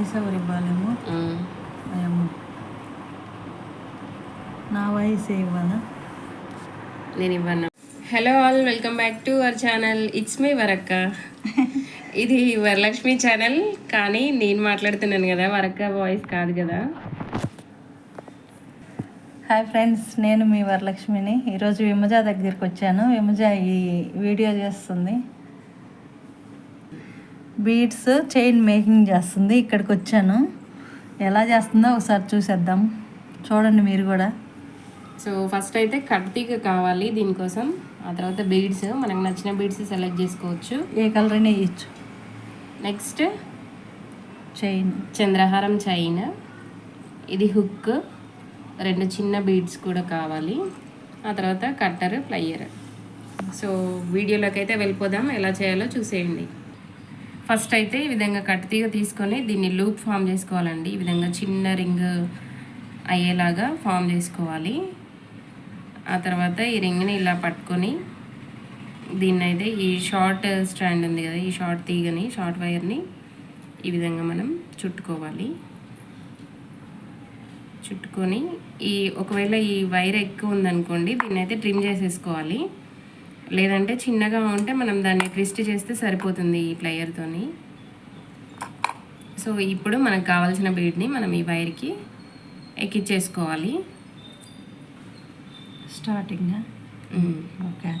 Voice ఎవరు ఇవ్వాలేమో? ఏమో నా వాయిస్ ఇవ్వాలా? నేను ఇవ్వను. Hello all welcome back to our channel it's me వరక్క ఇది వరలక్ష్మి ఛానల్ కానీ నేను మాట్లాడుతున్నాను కదా వరక్క వాయిస్ కాదు కదా. హాయ్ ఫ్రెండ్స్ నేను మీ వరలక్ష్మిని. ఈరోజు విమజ దగ్గరికి వచ్చాను. విమజ ఈ వీడియో చేస్తుంది. బీడ్స్ చైన్ మేకింగ్ చేస్తుంది. ఇక్కడికి వచ్చాను ఎలా చేస్తుందో ఒకసారి చూసేద్దాం. చూడండి మీరు కూడా. సో ఫస్ట్ అయితే కట్తీగ కావాలి దీనికోసం. ఆ తర్వాత బీడ్స్ మనకు నచ్చిన బీడ్స్ సెలెక్ట్ చేసుకోవచ్చు. ఏ కలర్ అయినా వేయచ్చు. Next chain. చంద్రహారం చైన్. ఇది హుక్. రెండు చిన్న బీడ్స్ కూడా కావాలి. ఆ తర్వాత కట్టర్ ప్లయ్యర్ సో వీడియోలోకి అయితే వెళ్ళిపోదాం. ఎలా చేయాలో చూసేయండి. ఫస్ట్ అయితే ఈ విధంగా కట్టితీగ తీసుకొని దీన్ని లూప్ ఫామ్ చేసుకోవాలండి. ఈ విధంగా చిన్న రింగ్ అయ్యేలాగా ఫామ్ చేసుకోవాలి. ఆ తర్వాత ఈ రింగ్ని ఇలా పట్టుకొని దీన్ని అయితే ఈ షార్ట్ స్టాండ్ ఉంది కదా ఈ షార్ట్ తీగని షార్ట్ వైర్ని ఈ విధంగా మనం చుట్టుకోవాలి. చుట్టుకొని ఈ ఒకవేళ ఈ వైర్ ఎక్కువ ఉందనుకోండి దీన్ని అయితే ట్రిమ్ చేసేసుకోవాలి. లేదంటే చిన్నగా ఉంటే మనం దాన్ని ట్విస్ట్ చేస్తే సరిపోతుంది ఈ ప్లయర్తోని సో ఇప్పుడు మనకు కావాల్సిన బీడ్ని మనం ఈ వైర్కి ఎక్కిచ్చేసుకోవాలి. స్టార్టింగ్. ఓకే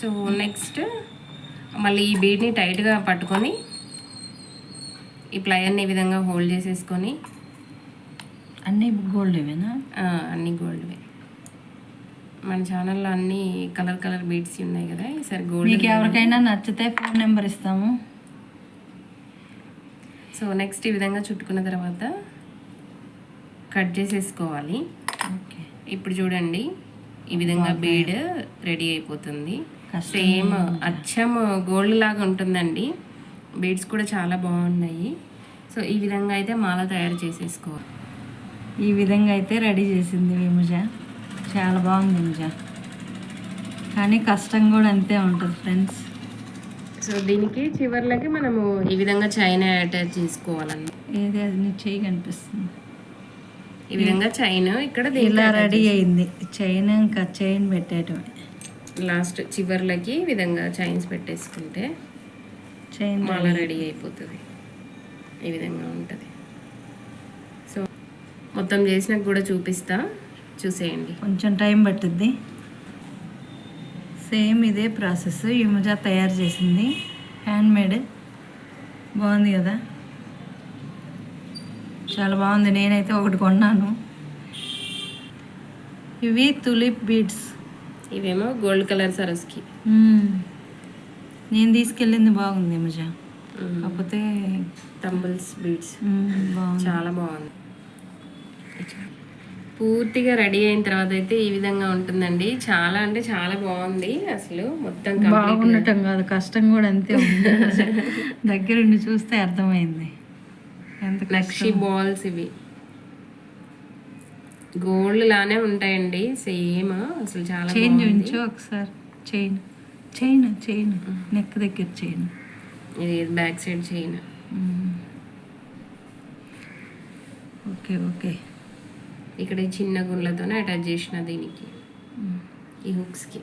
సో నెక్స్ట్ మళ్ళీ ఈ బీడ్ని టైట్గా పట్టుకొని ఈ ప్లయర్ని ఈ విధంగా హోల్డ్ చేసేసుకొని అన్నీ గోల్డ్ ఇవేనా? అన్ని గోల్డ్వే మన ఛానల్లో అన్ని కలర్ కలర్ బీడ్స్ ఉన్నాయి కదా ఈసారి మీకు గోల్డ్ ఎవరికైనా నచ్చితే ఫోన్ నెంబర్ ఇస్తాము. సో నెక్స్ట్ ఈ విధంగా చుట్టుకున్న తర్వాత కట్ చేసేసుకోవాలి. ఓకే. ఇప్పుడు చూడండి ఈ విధంగా బీడ్ రెడీ అయిపోతుంది. సేమ్ అచ్చం గోల్డ్ లాగా ఉంటుందండి. బీడ్స్ కూడా చాలా బాగున్నాయి. సో ఈ విధంగా అయితే మాల తయారు చేసేసుకోవాలి. ఈ విధంగా అయితే రెడీ చేసింది విముజ. చాలా బాగుంది విముజ కానీ కష్టం కూడా అంతే ఉంటుంది ఫ్రెండ్స్. సో దీనికి చివర్లకి మనము ఈ విధంగా చైన్ అటాచ్ చేసుకోవాలన్నమాట ఏది అది నీ చెయ్యి కనిపిస్తుంది. ఈ విధంగా చైన్ ఇక్కడ ఇలా రెడీ అయింది. చైన్ ఇంకా చైన్ పెట్టేయటమే లాస్ట్ చివర్లకి ఈ విధంగా చైన్స్ పెట్టేసుకుంటే చైన్ మాల రెడీ. అయిపోతుంది. ఈ విధంగా ఉంటుంది. సో మొత్తం చేసినాక కూడా చూపిస్తా. చూసేయండి. కొంచెం టైం పట్టుద్ది. సేమ్ ఇదే ప్రాసెస్ విముజ తయారు చేసింది. హ్యాండ్మేడ్. బాగుంది కదా? చాలా బాగుంది. నేనైతే ఒకటి కొన్నాను. ఇవి తులిప్ బీడ్స్ ఇవేమో గోల్డ్ కలర్ సరస్కి. నేను తీసుకెళ్ళింది బాగుంది విముజ కాకపోతే తంబుల్స్ బీడ్స్. బాగుంది. చాలా బాగుంది. పూర్తిగా రెడీ అయిన తర్వాత అయితే ఈ విధంగా ఉంటుందండి. చాలా అంటే చాలా బాగుంది అసలు. మొత్తం. బాగుండటం కాదు కష్టం కూడా అంతే ఉంది. దగ్గరుండి చూస్తే అర్థమైంది. ఎంత నక్షి బాల్స్ ఇవి. గోల్డ్ లానే ఉంటాయండి సేమ్. అసలు చాలా చైన్ బాగుంది. చూపించు ఒకసారి. చైన్. Chain chain. నెక్ దగ్గర చైన్. ఇది back side chain. Okay okay. ఇక్కడ చిన్న గుండ్లతోనే అటాచ్ చేసిన దీనికి. ఈ హుక్స్కి.